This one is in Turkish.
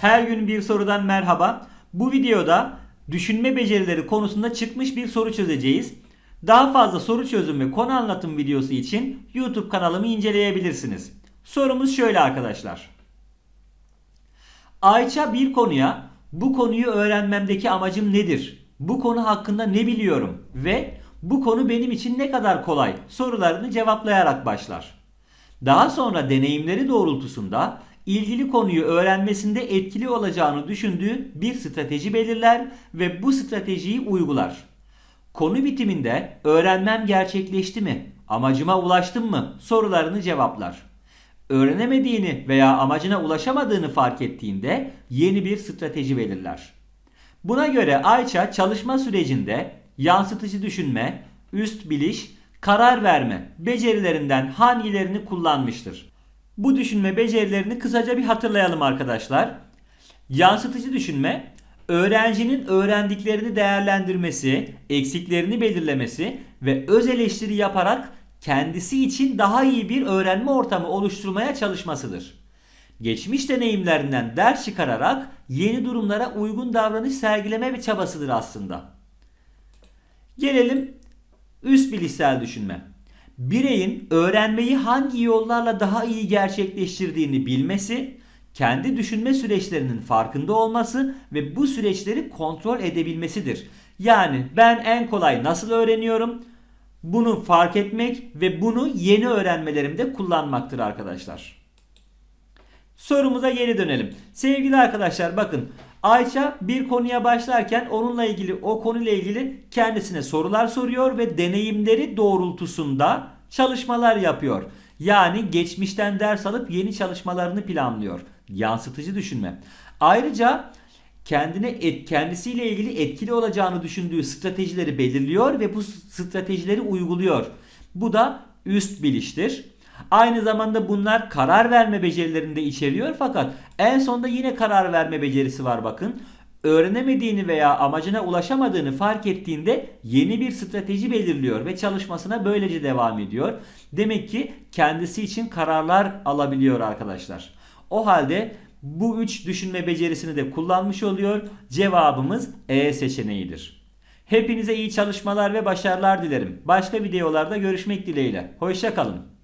Her gün bir sorudan merhaba. Bu videoda düşünme becerileri konusunda çıkmış bir soru çözeceğiz. Daha fazla soru çözüm ve konu anlatım videosu için YouTube kanalımı inceleyebilirsiniz. Sorumuz şöyle arkadaşlar. Ayça bir konuya bu konuyu öğrenmemdeki amacım nedir? Bu konu hakkında ne biliyorum? Ve bu konu benim için ne kadar kolay sorularını cevaplayarak başlar. Daha sonra deneyimleri doğrultusunda ilgili konuyu öğrenmesinde etkili olacağını düşündüğü bir strateji belirler ve bu stratejiyi uygular. Konu bitiminde öğrenmem gerçekleşti mi, amacıma ulaştım mı sorularını cevaplar. Öğrenemediğini veya amacına ulaşamadığını fark ettiğinde yeni bir strateji belirler. Buna göre Ayça çalışma sürecinde yansıtıcı düşünme, üst biliş, karar verme becerilerinden hangilerini kullanmıştır? Bu düşünme becerilerini kısaca bir hatırlayalım arkadaşlar. Yansıtıcı düşünme, öğrencinin öğrendiklerini değerlendirmesi, eksiklerini belirlemesi ve öz eleştiri yaparak kendisi için daha iyi bir öğrenme ortamı oluşturmaya çalışmasıdır. Geçmiş deneyimlerinden ders çıkararak yeni durumlara uygun davranış sergileme bir çabasıdır aslında. Gelelim üst bilişsel düşünme. Bireyin öğrenmeyi hangi yollarla daha iyi gerçekleştirdiğini bilmesi, kendi düşünme süreçlerinin farkında olması ve bu süreçleri kontrol edebilmesidir. Yani ben en kolay nasıl öğreniyorum? Bunu fark etmek ve bunu yeni öğrenmelerimde kullanmaktır arkadaşlar. Sorumuza geri dönelim. Sevgili arkadaşlar bakın Ayça bir konuya başlarken onunla ilgili o konuyla ilgili kendisine sorular soruyor ve deneyimleri doğrultusunda çalışmalar yapıyor. Yani geçmişten ders alıp yeni çalışmalarını planlıyor. Yansıtıcı düşünme. Ayrıca kendine et, kendisiyle ilgili etkili olacağını düşündüğü stratejileri belirliyor ve bu stratejileri uyguluyor. Bu da üst biliştir. Aynı zamanda bunlar karar verme becerilerini de içeriyor fakat en sonda yine karar verme becerisi var bakın. Öğrenemediğini veya amacına ulaşamadığını fark ettiğinde yeni bir strateji belirliyor ve çalışmasına böylece devam ediyor. Demek ki kendisi için kararlar alabiliyor arkadaşlar. O halde bu üç düşünme becerisini de kullanmış oluyor. Cevabımız E seçeneğidir. Hepinize iyi çalışmalar ve başarılar dilerim. Başka videolarda görüşmek dileğiyle. Hoşçakalın.